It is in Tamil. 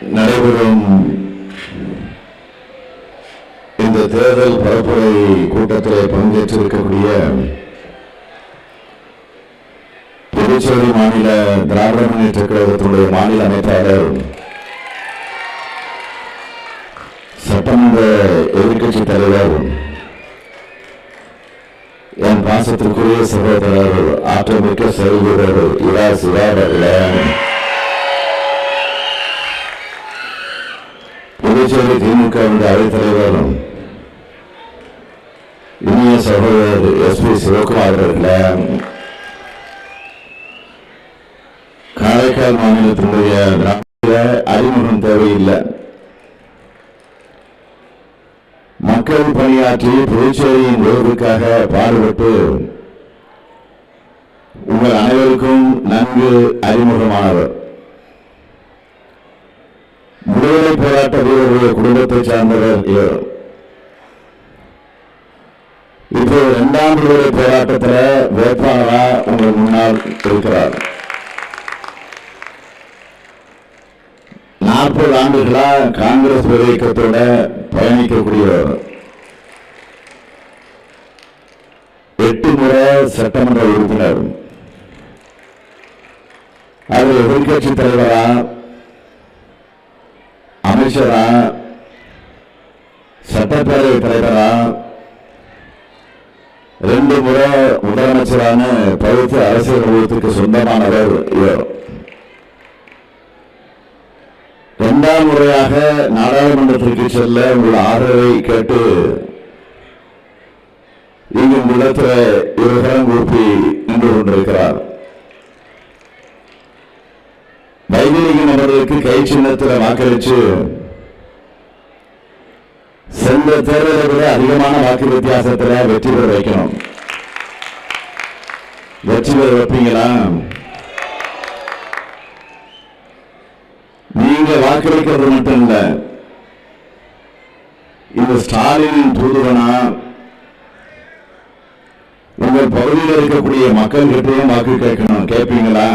நடைபெறும் இந்த தேர்தல் பரப்புரை கூட்டத்தில் பங்கேற்றிருக்கக்கூடிய புதுச்சேரி மாநில திராவிட முன்னேற்ற கழகத்தினுடைய மாநில அமைப்பாளர் சட்டமன்ற எதிர்க்கட்சி தலைவர் என் பாசத்திற்குரிய சகோதரர் ஆற்றமிக்க செயல்வீரர் இரா சிவா புதுச்சேரி திமுகவுடைய அவைத்தலைவரும் இனிய சகோதரர் எஸ் பி சிவகுமார் அவர்களே காரைக்கால் மாநிலத்தினுடைய கிராமத்தில் அறிமுகம் தேவையில்லை. மக்கள் பணியாற்றி புதுச்சேரியின் உயர்வுக்காக பாடுபட்டு உங்கள் அனைவருக்கும் நன்கு அறிமுகமானவர். விடுதலை போராட்ட வீரர்களுடைய குடும்பத்தை சார்ந்தவர் இவர். இப்போ இரண்டாம் விடுதலை போராட்டத்தில் வேட்பாளரா உங்கள் முன்னால் இருக்கிறார். நாற்பது ஆண்டுகளா காங்கிரஸ் இயக்கத்தோட பயணிக்கக்கூடியவர். எட்டு முறை சட்டமன்ற உறுப்பினர். அது எதிர்கட்சி தலைவரா அமைச்சரா சட்டப்பேரவை தலைவரா? ரெண்டு முறை முதலமைச்சரான பகுத்து அரசியல் அலுவலகத்திற்கு சொந்தமானவர் இவர். இரண்டாம் முறையாக நாடாளுமன்றத்திற்கு செல்ல உங்கள் ஆதரவை கேட்டு இங்கு உள்ளத்தில் இவர்களும் கூப்பி நின்று கொண்டிருக்கிறார். வைத்திலிங்கம் நபர்களுக்கு கை சின்னத்தில் வாக்களித்து இந்த தேர்தலை விட அதிகமான வாக்கு வித்தியாசத்துல வெற்றி பெற வைக்கணும். வெற்றி பெற வைப்பீங்களா? நீங்க வாக்களிக்கிறது மட்டும் இல்ல இந்த ஸ்டாலினின் தூதுவனா உங்கள் பகுதியில் இருக்கக்கூடிய மக்கள்கிட்டையும் வாக்கு கேட்கணும். கேட்பீங்களா?